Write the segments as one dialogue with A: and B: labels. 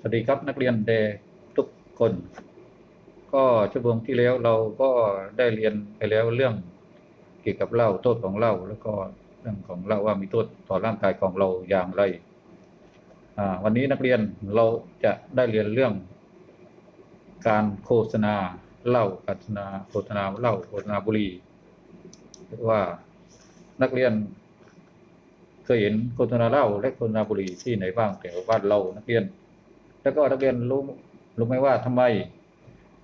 A: สวัสดีครับนักเรียนเดทุกคน ก็ชั่วโมงที่แล้วเราก็ได้เรียนไปแล้วเรื่องเกี่ยวกับเหล้าโทษของเหล้าแล้วก็เรื่องของเหล้าว่ามีโทษต่อร่างกายของเราอย่างไรวันนี้นักเรียนเราจะได้เรียนเรื่อง การโฆษณาเหล้าโฆษณาโฆษณาเหล้าโฆษณาบุหรี่ว่านักเรียนเคยเห็นโฆษณาเหล้าและโฆษณาบุหรี่ที่ไหนบ้างแถวบ้านเรานักเรียน แล้วก็นักเรียนรู้รู้ไหมว่าทำไม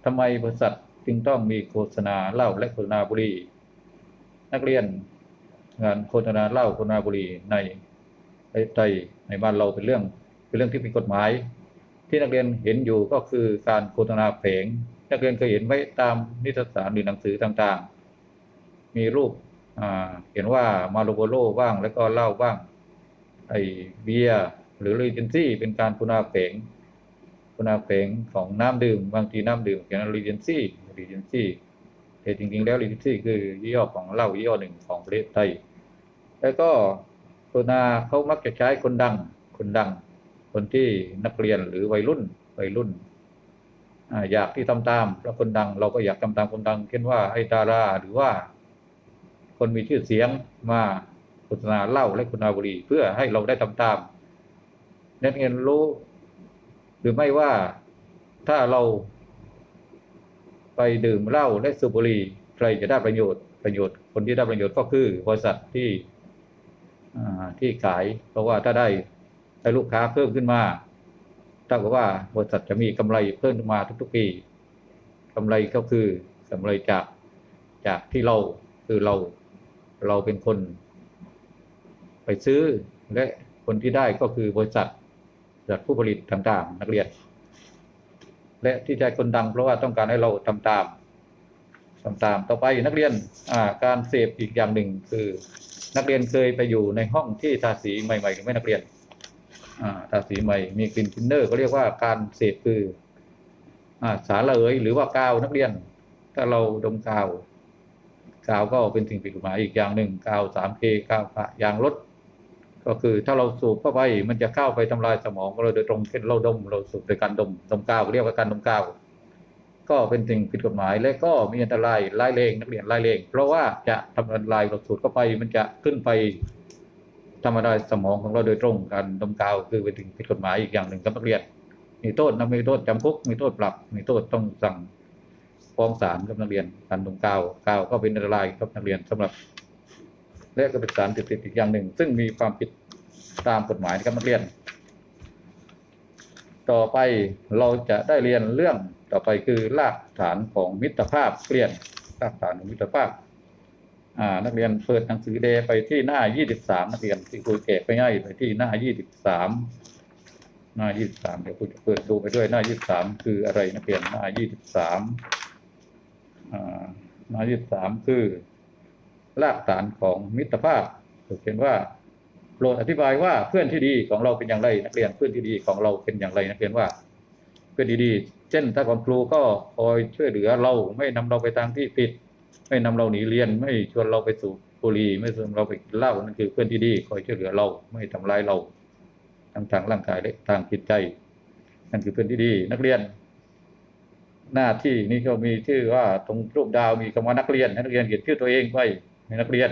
A: ทำไมบริษัทจึงต้องมีโฆษณาเหล้าและโฆษณาบุหรี่นักเรียนงานโฆษณาเหล้าโฆษณาบุหรี่ในไทยในบ้านเราเป็นเรื่องเป็นเรื่องที่ผิดกฎหมาย ที่นักเรียนเห็นอยู่ก็คือการโฆษณาแฝงนักเรียนเคยเห็นไว้ตามนิตยสารหรือหนังสือต่างๆ มีรูปอ่าเห็นว่ามาโลโบโลบ้างแล้วก็เหล้าบ้างไอเบียร์หรือรีเจนซี่เป็นการโฆษณาแฝง โฆษณาแฝงของน้ำดื่ม บางทีน้ำดื่มเขียนรีเจนซี่รีเจนซี่แต่จริงๆ แล้วรีเจนซี่คือยี่ห้อของเหล้ายี่ห้อหนึ่งของประเทศไทย แล้วก็โฆษณาเขามักจะใช้คนดัง คนดัง คนที่นักเรียนหรือวัยรุ่นวัยรุ่นอยากที่ทำตามแล้วคนดัง เราก็อยากทำตามคนดัง เช่นว่าให้ดาราหรือว่า คนมีชื่อเสียงมาโฆษณาเหล้าและโฆษณาบุหรี่เพื่อให้เราได้ทำตามนักเรียนรู้ หรือไม่ว่าถ้าเราไปดื่มเหล้าและสูบบุหรี่ใครจะได้ประโยชน์ประโยชน์ คนที่ได้ประโยชน์ก็คือบริษัทที่ที่ขาย เพราะว่าถ้าได้ได้ลูกค้าเพิ่มขึ้นมาเท่ากับว่าบริษัทจะมีกำไรเพิ่มขึ้นมาทุกๆปีกำไรก็คือกำไรจากจากที่เราคือเราเราเป็นคน ไปซื้อและคนที่ได้ก็คือบริษัท บริษัทผู้ผลิตต่างๆนักเรียน และที่ใจคนดังเพราะว่าต้องการให้เราทำตามทำตามต่อไปนักเรียนอ่าการเสพอีกอย่างหนึ่งคือ นักเรียนเคยไปอยู่ในห้องที่ทาสีใหม่ๆหรือไม่นักเรียนอ่าทาสีใหม่มีกลิ่นทินเนอร์ก็เรียกว่าการเสพคืออ่าสารละเหยหรือว่ากาวนักเรียน ถ้าเราดมกาวกาวก็เป็นสิ่งผิดกฎหมายอีกอย่างหนึ่งกาว 3K กาวยางรถ ก็คือถ้าเราสูบเข้าไปมันจะเข้าไปทำลายสมองของเราโดยตรงเช่นเราดม เราสูบโดยการดมดมกาวเรียกว่าการดมกาวก็เป็นสิ่งผิดกฎหมายและก็มีอันตรายร้ายแรงนักเรียนร้ายแรงเพราะว่าจะทำอันตรายเราสูดเข้าไปมันจะขึ้นไปทำอันตรายสมองของเราโดยตรงการดมกาวคือเป็นสิ่งผิดกฎหมายอีกอย่างหนึ่งครับนักเรียนมีโทษนะมีโทษจำคุกมีโทษปรับ มีโทษต้องสั่งฟ้องศาลครับนักเรียนการดมกาวกาวก็เป็นอันตรายครับนักเรียนสำหรับ และก็เป็นสารเสพติดอีกอย่างหนึ่ง ซึ่งมีความผิดตามกฎหมายนะครับนักเรียน ต่อไปเราจะได้เรียนเรื่องต่อไปคือรากฐานของมิตรภาพเรียนรากฐานของมิตรภาพอ่านักเรียนเปิดหนังสือเดไปที่หน้า 23 นักเรียนที่ครูแจกไปให้ไปที่หน้า 23 หน้า 23 เดี๋ยวครูจะเปิดดูไปด้วยหน้า 23 คืออะไรนักเรียนหน้า 23อ่าหน้า 23 คือ รากฐานของมิตรภาพถูกเขียนว่าโปรดอธิบายว่าเพื่อนที่ดีของเราเป็นอย่างไรนักเรียนเพื่อนที่ดีของเราเป็นอย่างไรนักเรียนว่า เพื่อนดีๆ เช่น ถ้าคุณครูก็คอยช่วยเหลือเราไม่นำเราไปทางที่ผิด ไม่นำเราหนีเรียน ไม่ชวนเราไปสู่บุหรี่ไม่ชวนเราไปกินเหล้านั่นคือเพื่อนที่ดีคอยช่วยเหลือเราไม่ทำร้ายเราทั้งทางร่างกายและทางจิตใจ นั่นคือเพื่อนที่ดี นักเรียน หน้าที่นี้ก็มีชื่อว่าตรงรูปดาวมีคำว่านักเรียนนักเรียนเขียนชื่อตัวเองไว้ ในนักเรียน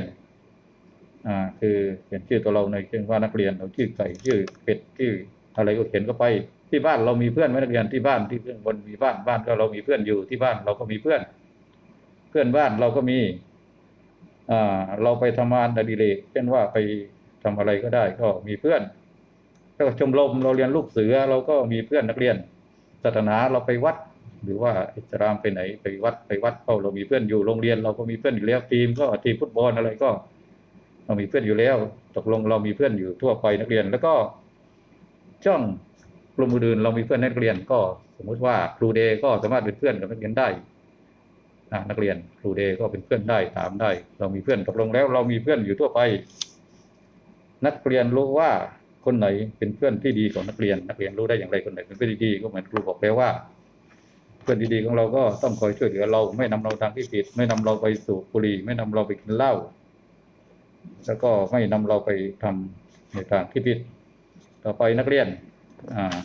A: อ่าคือเขียนชื่อตัวเราในชื่อว่านักเรียนเราชื่อไก่ชื่อเป็ดชื่ออะไรก็เขียนเข้าไปที่บ้านเรามีเพื่อนไหมนักเรียนที่บ้านที่เพื่อนบนมีบ้านบ้านก็เรามีเพื่อนอยู่ที่บ้านเราก็มีเพื่อน เพื่อนบ้านเราก็มีอ่าเราไปทำงานอดิเรกเช่นว่าไปทำอะไรก็ได้ก็มีเพื่อนก็ชมรมเราเรียนลูกเสือเราก็มีเพื่อนนักเรียนศาสนาเราไปวัด หรือว่าอิสลามไปไหนไปวัดไปวัดก็เรามีเพื่อนอยู่โรงเรียน เราก็มีเพื่อนอยู่แล้วทีมก็ทีมฟุตบอลอะไรก็ เรามีเพื่อนอยู่แล้ว ตกลงเรามีเพื่อนอยู่ทั่วไปนักเรียน แล้วก็ช่องกลุ่มอื่นเรามีเพื่อนนักเรียนก็สมมุติว่าครูเดย์ก็สามารถเป็นเพื่อนกับนักเรียนได้นะนักเรียนครูเดย์ก็เป็นเพื่อนได้ถามได้ เรามีเพื่อนตกลงแล้ว เรามีเพื่อนอยู่ทั่วไป นักเรียนรู้ว่าคนไหนเป็นเพื่อนที่ดีของนักเรียน นักเรียนรู้ได้อย่างไรคนไหนเป็นเพื่อนที่ดีก็เหมือนครูบอกแล้วว่า เพื่อนดีๆของเราก็ต้องคอยช่วยเหลือเราไม่นำเราทางที่ผิด ไม่นำเราไปสู่บุหรี่ไม่นำเราไปกินเหล้าแล้วก็ไม่นำเราไปทำในทางที่ผิด ต่อไปนักเรียนอ่า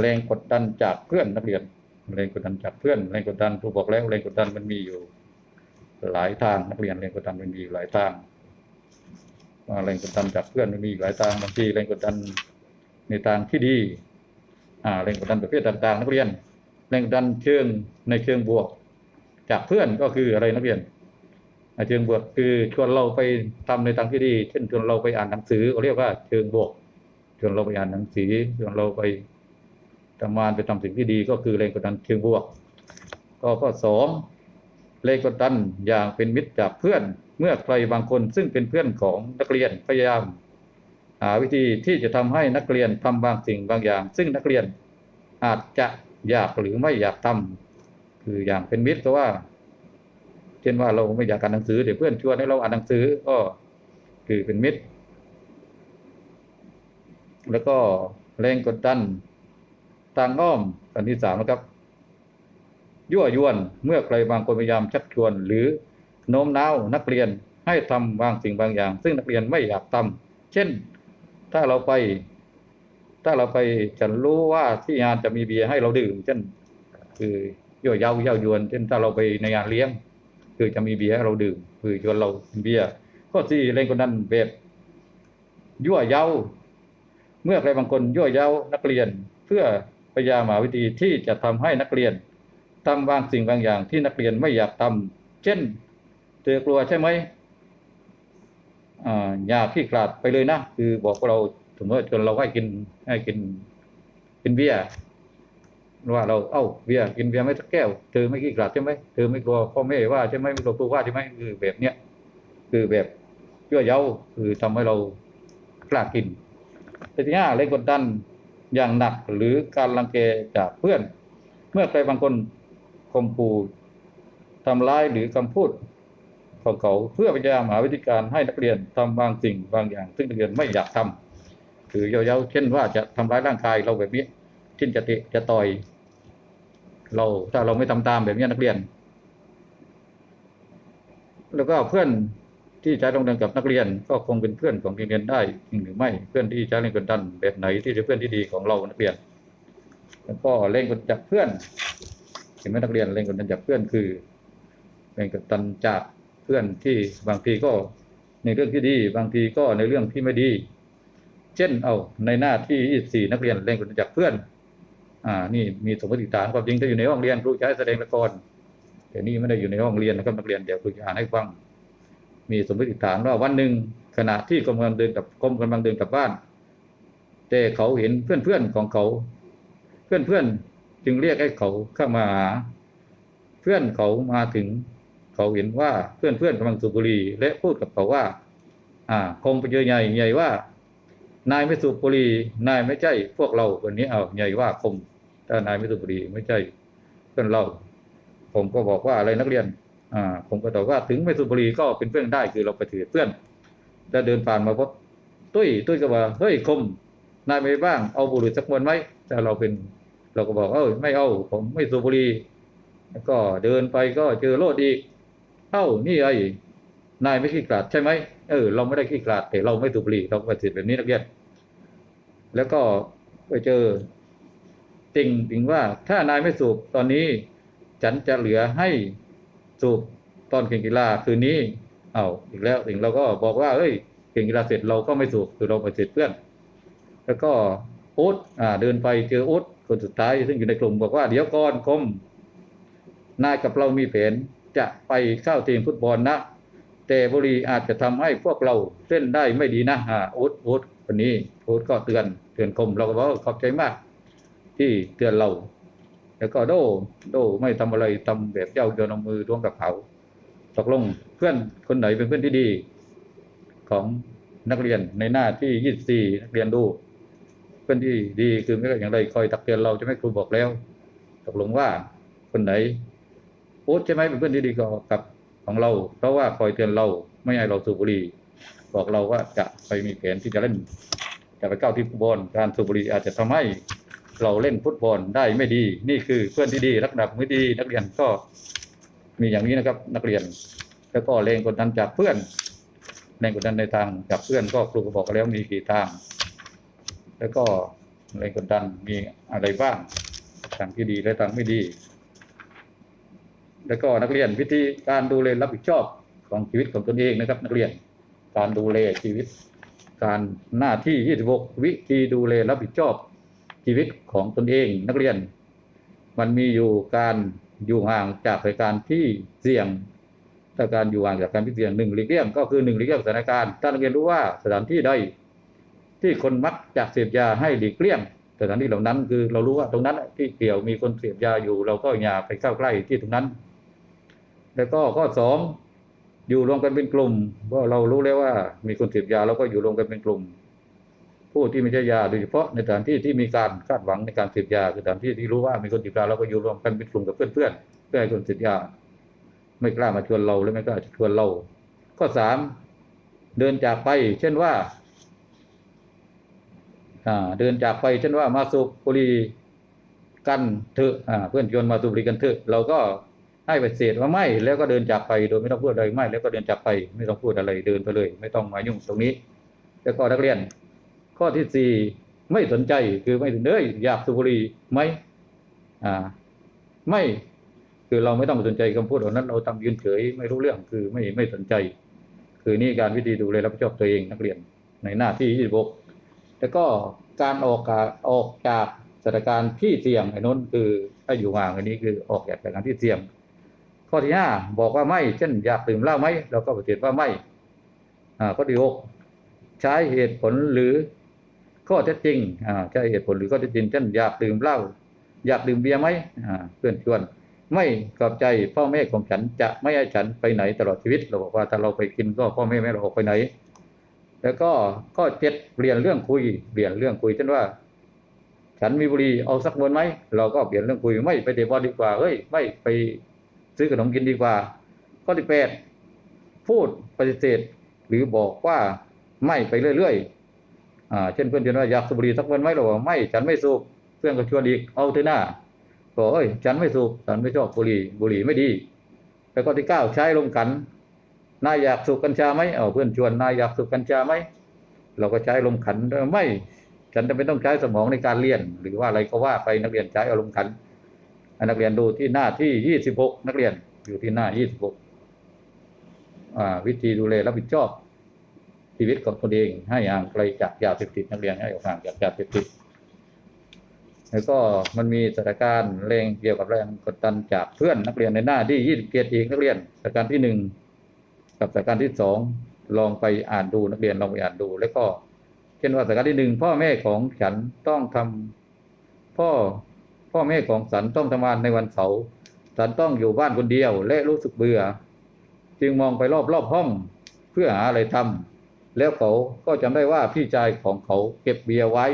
A: แรงกดดันจากเพื่อนนักเรียนแรงกดดันจากเพื่อนแรงกดดันครูบอกแล้วแรงกดดันมันมีอยู่ หลายทางนักเรียนแรงกดดันมันมีอยู่หลายทางแรงกดดันจากเพื่อนมันมีอยู่หลายทางบางทีแรงกดดันในทางที่ดีอ่าแรงกดดันประเภทต่างๆ นักเรียน แรงดันเชิงในเชิงบวก จากเพื่อนก็คืออะไรนักเรียนอ่าเชิงบวกคือชวนเราไปทำในทางที่ดี เช่นชวนเราไปอ่านหนังสือเขาเรียกว่าเชิงบวกชวนเราไปอ่านหนังสือชวนเราไปทำงานไปทำสิ่งที่ดีก็คือแรงกดดันเชิงบวก ก็ข้อสองแรงกดดันอย่างเป็นมิตรจากเพื่อน เมื่อใครบางคนซึ่งเป็นเพื่อนของนักเรียนพยายามหาวิธีที่จะทำให้นักเรียนทำบางสิ่งบางอย่าง ซึ่งนักเรียนอาจจะ อยากหรือไม่อยากทำคืออย่างเป็นมิตรก็ว่า เช่นว่าเราไม่อยากอ่านหนังสือเดี๋ยวเพื่อนชวนให้เราอ่านหนังสือก็คือเป็นมิตร แล้วก็แรงกดดันทางอ้อมอันที่สามนะครับ ยั่วยวนเมื่อใครบางคนพยายามชักชวน หรือโน้มน้าวนักเรียนให้ทำบางสิ่งบางอย่าง ซึ่งนักเรียนไม่อยากทำเช่น ถ้าเราไป ถ้าเราไปฉันรู้ว่าที่งานจะมีเบียร์ให้เราดื่ม เช่น คือยั่วเย้าเย้ายวน เช่นถ้าเราไปในงานเลี้ยง คือจะมีเบียร์ให้เราดื่ม คือชวนเราเบียร์ข้อสี่เล่นคนนั้นแบบยั่วเย้า เมื่อใครบางคนยั่วเย้านักเรียน เพื่อพยายามหาวิธีที่จะทำให้นักเรียนทำบางสิ่งบางอย่างที่นักเรียนไม่อยากทำเช่นเธอกลัวใช่ไหมอ่าอย่าขี้ขลาดไปเลยนะ คือบอกเรา ถึงว่าจนเราให้กินให้กิน กินเบียร์ว่าเราเอ้าเบียร์กินเบียร์ไม่สักแก้วเธอไม่ขี้ขลาดใช่ไหมเธอไม่กลัวพ่อแม่ว่าใช่ไหมไม่กลัวครูว่าใช่ไหมคือแบบเนี้ยคือแบบยั่วเย้าคือทำให้เรากล้ากินแต่ที่ห้าแรงกดดันอย่างหนักหรือการรังแกจากเพื่อน เมื่อใครบางคนข่มขู่ทำร้ายหรือคำพูดของเขาเพื่อพยายามหาวิธีการให้นักเรียนทำบางสิ่งบางอย่าง ซึ่งนักเรียนไม่อยากทำ คือเย้าๆเช่นว่าจะทำร้ายร่างกายเราแบบนี้เช่นจะเตะจะต่อย เราถ้าเราไม่ทำตามแบบนี้นักเรียน แล้วก็เพื่อนที่ใช้โรงเรียนกับนักเรียน ก็คงเป็นเพื่อนของโรงเรียนได้จริงหรือไม่เพื่อนที่ใช้เล่นกดดันแบบไหนที่เป็นเพื่อนที่ดีของเรานักเรียน แล้วก็เล่นกดจากเพื่อนเห็นไหมนักเรียนเล่นกดดันจากเพื่อนคือเล่นกดดันจากเพื่อนที่บางทีก็ในเรื่องที่ดี บางทีก็ในเรื่องที่ไม่ดี เช่นเอาในหน้าที่สี่นักเรียนเล่นกันจากเพื่อน อ่า นี่มีสมมติฐานความจริงถ้าอยู่ในห้องเรียนครูให้แสดงละครแต่นี่ไม่ได้อยู่ในห้องเรียนนะครับนักเรียนเดี๋ยวครูจะอ่านให้ฟัง มีสมมติฐานว่าวันหนึ่งขณะที่กำลังเดินกับกรมกำลังเดินกลับบ้าน แต่เขาเห็นเพื่อนเพื่อนๆของเขาเพื่อนเพื่อนๆจึงเรียกให้เขาเข้ามาหาเพื่อนเขามาถึง เขาเห็นว่าเพื่อนเพื่อนๆกำลังสูบบุหรี่และพูดกับเขาว่า อ่าคงไปเจอใหญ่ใหญ่ว่า นายไม่สูบบุหรี่นายไม่ใช่พวกเราวันนี้เอาใหญ่ว่าคมถ้านายไม่สูบบุหรี่ไม่ใช่เพื่อนเรา ผมก็บอกว่าอะไรนักเรียนอ่าผมก็ตอบว่าถึงไม่สูบบุหรี่ก็เป็นเพื่อนได้คือเราไปถือเพื่อนแล้วเดินผ่านมาพบตุ้ยตุ้ยก็ว่าเฮ้ยคมนายไม่บ้างเอาบุหรี่สักมวนไหมแต่เราเป็น เราก็บอกเออไม่เอาผมไม่สูบบุหรี่แล้วก็เดินไปก็เจอโลดอีกเอ้านี่ไอ้นายไม่ขี้ขลาดใช่ไหมเออเราไม่ได้ขี้ขลาดแต่เราไม่สูบบุหรี่เราก็ไปถือแบบนี้นักเรียน แล้วก็ไปเจอติ่งติงว่าถ้านายไม่สูบตอนนี้ฉันจะเหลือให้สูบตอนแข่งกีฬาคืนนี้ เอาอีกแล้วติ่งเราก็บอกว่าเอ้ยแข่งกีฬาเสร็จเราก็ไม่สูบคือเราไปเสร็จเพื่อน แล้วก็โอ๊ตอ่าเดินไปเจอโอ๊ตคนสุดท้ายซึ่งอยู่ในกลุ่มบอกว่าเดี๋ยวก่อนคมนายกับเรามีแผนจะไปเข้าทีมฟุตบอลนะ แต่บุหรีอาจจะทำให้พวกเราเล่นได้ไม่ดีนะอ่าโอ๊ตโอ๊ตคนนี้โอ๊ตก็เตือนเตือนคมเราก็บอกขอบใจมาก ที่เตือนเรา แล้วก็โดโดไม่ทำอะไรทำแบบเจ้าโยนเอามือร่วงกับเขาตกลงเพื่อนคนไหนเป็นเพื่อนที่ดี ของนักเรียนในหน้าที่ยี่สี่นักเรียนดู เพื่อนที่ดีคือไม่ว่าอย่างไรคอยตักเตือนเราจะไม่ครูบอกแล้ว ตกลงว่าคนไหนโอ๊ตใช่ไหมเป็นเพื่อนที่ดีกับกับ ของเรา เพราะว่าคอยเตือนเราไม่ให้เราสูบบุหรี่บอกเราว่าจะไปมีแผนที่จะเล่น จะไปเข้าวที่ฟุตบอลการสูบบุหรี่อาจจะทำให้เราเล่นฟุตบอลได้ไม่ดี นี่คือเพื่อนที่ดีลักษณะไม่ดี นักเรียนก็มีอย่างนี้นะครับ นักเรียนแล้วก็แรงกดดันจากเพื่อนแรงกดดันในทางจากเพื่อนก็ครูก็บอกแล้วมีกี่ทาง แล้วก็แรงกดดันมีอะไรบ้างทางที่ดีและทางไม่ดี แล้วก็นักเรียนวิธีการดูแลรับผิดชอบของชีวิตของตนเองนะครับ นักเรียนการดูแลชีวิต การหน้าที่ 26 วิธีดูแลรับผิดชอบชีวิตของตนเอง นักเรียน มันมีอยู่การอยู่ห่างจากเหตุการณ์ที่เสี่ยงถ้าการอยู่ห่างจากการที่เสี่ยงหนึ่งหลีกเลี่ยงก็คือหนึ่งหลีกเลี่ยงสถานการณ์ถ้านักเรียนรู้ว่าสถานที่ใดที่คนมักจะเสพยาให้หลีกเลี่ยงสถานที่เหล่านั้นคือเรารู้ว่าตรงนั้นที่เกี่ยวมีคนเสพยาอยู่ เราก็อย่าไปเข้าใกล้ที่ตรงนั้น แล้วก็ข้อสองอยู่รวมกันเป็นกลุ่มเพราะเรารู้แล้วว่า มีคนเสพยาเราก็อยู่รวมกันเป็นกลุ่ม ผู้ที่ไม่ใช่ยาโดยเฉพาะในสถานที่ที่มีการคาดหวังในการเสพยาคือสถานที่ที่รู้ว่ามีคนเสพยาเราก็อยู่รวมกันเป็นกลุ่มกับเพื่อนๆเพื่อให้คนเสพยา ไม่กล้ามาชวนเราและไม่กล้าจะชวนเรา ข้อสามเดินจากไป เช่นว่าเดินจากไปเช่นว่ามาสูบบุหรี่กันเถอะเพื่อนชวนมาสูบบุหรี่กันเถอะเราก็ ให้ไปเศษว่าไม่แล้วก็เดินจากไปโดยไม่ต้องพูดอะไรไม่แล้วก็เดินจากไป ไม่ต้องพูดอะไรเดินไปเลย ไม่ต้องมายุ่งตรงนี้ แล้วก็นักเรียน ข้อที่สี่ไม่สนใจคือไม่ถึงเอ้ยอยากสูบุรีไหมอ่า ไม่คือเราไม่ต้องไปสนใจคำพูดเหล่านั้นเราทำยืนเฉยไม่รู้เรื่องคือไม่ไม่สนใจ คือนี่การวิธีดูแลรับผิดชอบตัวเองนักเรียนในหน้าที่26แล้วก็การออกกาออกจากสถานการณ์ที่เสี่ยงไอ้นนคือถ้าอยู่ห่างอันนี้คือออกจากสถานการณ์ที่เสี่ยง ข้อที่ห้าบอกว่าไม่ เช่นอยากดื่มเหล้าไหมเราก็ปฏิเสธว่าไม่ข้อที่หกใช้เหตุผลหรือข้อเท็จจริงใช้เหตุผลหรือข้อเท็จจริง เช่นอยากดื่มเหล้าอยากดื่มเบียร์ไหมเพื่อนชวน ไม่กอบใจพ่อแม่ของฉันจะไม่ให้ฉันไปไหนตลอดชีวิต เราบอกว่าถ้าเราไปกินก็พ่อแม่ไม่เราออกไปไหน แล้วก็ข้อเจ็ดเปลี่ยนเรื่องคุยเปลี่ยนเรื่องคุยเช่นว่าฉันมีบุหรี่เอาสักมวนไหมเราก็เปลี่ยนเรื่องคุยไม่ไปเตะบอลดีกว่าเฮ้ยไม่ไป ซื้อขนมกินดีกว่า ข้อที่แปดพูดปฏิเสธ หรือบอกว่าไม่ไปเรื่อยๆเช่นเพื่อนชวนว่าอยากสูบบุหรี่สักมวนไหมเราบอกไม่ฉันไม่สูบเพื่อนก็ชวนอีกเอาเถอะหน้าบอกเอ้ยฉันไม่สูบฉันไม่ชอบบุหรี่บุหรี่ไม่ดีแล้วก็ที่เก้าใช้ลมกันนายอยากสูบกัญชาไหมเอาเพื่อนชวนนายอยากสูบกัญชาไหมเราก็ใช้ลมขันไม่ ฉันจะไม่ต้องใช้สมองในการเรียน หรือว่าอะไรก็ว่าไปนักเรียนใช้อารมณ์ขัน ให้นักเรียนดูที่หน้าที่ยี่สิบหกนักเรียนอยู่ที่หน้ายี่สิบหกวิธีดูแลรับผิดชอบชีวิตของตนเอง ให้ห่างไกลจากยาเสพติดนักเรียนให้ออกห่างจากยาเสพติดแล้วก็มันมีสถานการณ์แรงเกี่ยวกับแรงกดดันจากเพื่อนนักเรียนในหน้าที่ยี่สิบเกียรติอีกนักเรียนสถานการณ์ที่หนึ่งกับสถานการณ์ที่สองลองไปอ่านดูนักเรียนลองไปอ่านดู แล้วก็เช่นว่าสถานการณ์ที่หนึ่งพ่อแม่ของฉันต้องทำพ่อ พ่อแม่ของฉันต้องทำงานในวันเสาร์ฉันต้องอยู่บ้านคนเดียว และรู้สึกเบื่อ จึงมองไปรอบรอบห้องเพื่อหาอะไรทำแล้วเขาก็จำได้ว่าพี่ชายของเขาเก็บเบียร์ไว้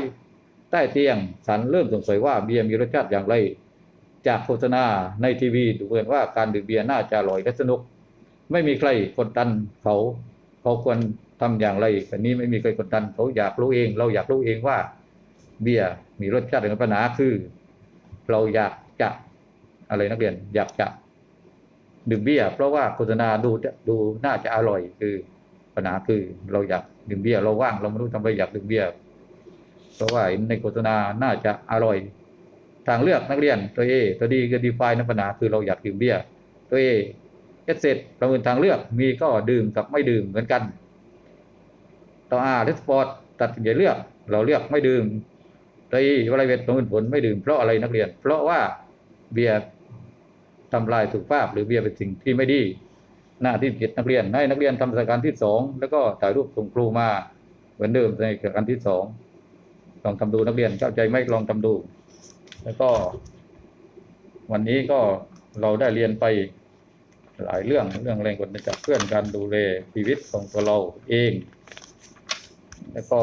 A: ใต้เตียงฉันเริ่มสงสัยว่าเบียร์มีรสชาติอย่างไร จากโฆษณาในทีวีดูเหมือนว่าการดื่มเบียร์น่าจะอร่อยและสนุก ไม่มีใครกดดันเขาเขาควรทำอย่างไรแต่นี้ไม่มีใครกดดันเขาอยากรู้เอง เราอยากรู้เองว่า เบียร์มีรสชาติอย่างปัญหาคือ เราอยากจะอะไรนักเรียน อยากจะดื่มเบียร์เพราะว่าโฆษณาดูดูน่าจะอร่อยคือปัญหาคือเราอยากดื่มเบียร์เราว่างเราไม่รู้ทำไมอยากดื่มเบียร์เพราะว่าในโฆษณาน่าจะอร่อย ทางเลือกนักเรียนตัวเอตัวดีคือดีไฟในปัญหาคือเราอยากดื่มเบียร์ตัวเอเอสเซตประเมินทางเลือกมีก็ดื่มกับไม่ดื่มเหมือนกันต่ออาร์เรสปอร์ตตัดสินใจเลือก เราเลือกไม่ดื่ม ตัวเอวลเวทประมินผลไม่ดื่มเพราะอะไรนักเรียน เพราะว่าเบียร์ทำลายสุขภาพหรือเบียร์เป็นสิ่งที่ไม่ดีหน้าที่ผิดนักเรียนให้นักเรียนทำสถานการณ์ที่สองแล้วก็ถ่ายรูปส่งครูมาเหมือนเดิมในสถานการณ์ที่สองลองทำดูนักเรียนเข้าใจไหมลองทำดู แล้วก็ วันนี้ก็เราได้เรียนไปหลายเรื่องเรื่องแรงกดดันจากเพื่อนการดูแลชีวิตของตัวเราเอง แล้วก็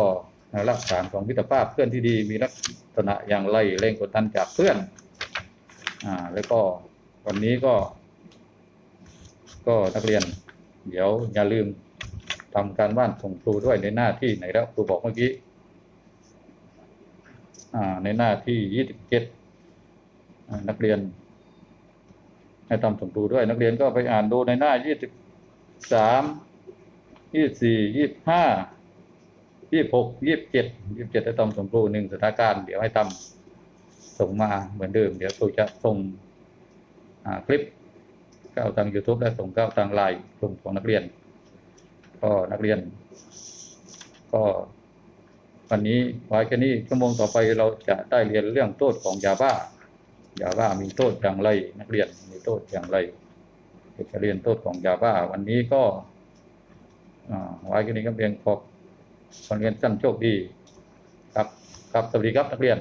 A: หลักฐานของมิตรภาพเพื่อนที่ดีมีลักษณะอย่างไรแรงกดดันจากเพื่อน อ่า แล้วก็วันนี้ก็ ก็นักเรียน เดี๋ยวอย่าลืมทำการบ้านส่งครูด้วยในหน้าที่ไหนแล้วครูบอกเมื่อกี้ อ่า ในหน้าที่ยี่สิบเจ็ดนักเรียน ให้ทำส่งครูด้วย นักเรียนก็ไปอ่านดูในหน้ายี่สิบสามยี่สี่ยี่ห้า ยี่สิบหกยี่สิบเจ็ดยี่สิบเจ็ดจะต้องส่งครูหนึ่งสถานการณ์เดี๋ยวให้ทำส่งมาเหมือนเดิม เดี๋ยวครูจะส่งคลิปเข้าทาง YouTube และส่งเข้าทางไลน์กลุ่มของนักเรียน ก็นักเรียน ก็วันนี้ไว้แค่นี้ชั่วโมงต่อไปเราจะได้เรียนเรื่องโทษของยาบ้ายาบ้ามีโทษอย่างไรนักเรียนมีโทษอย่างไรจะเรียนโทษของยาบ้า วันนี้ก็ไว้แค่นี้ก็เพียงขอ บคนเรียนสั้นโชคดี ครับ ครับ สวัสดีครับนักเรียน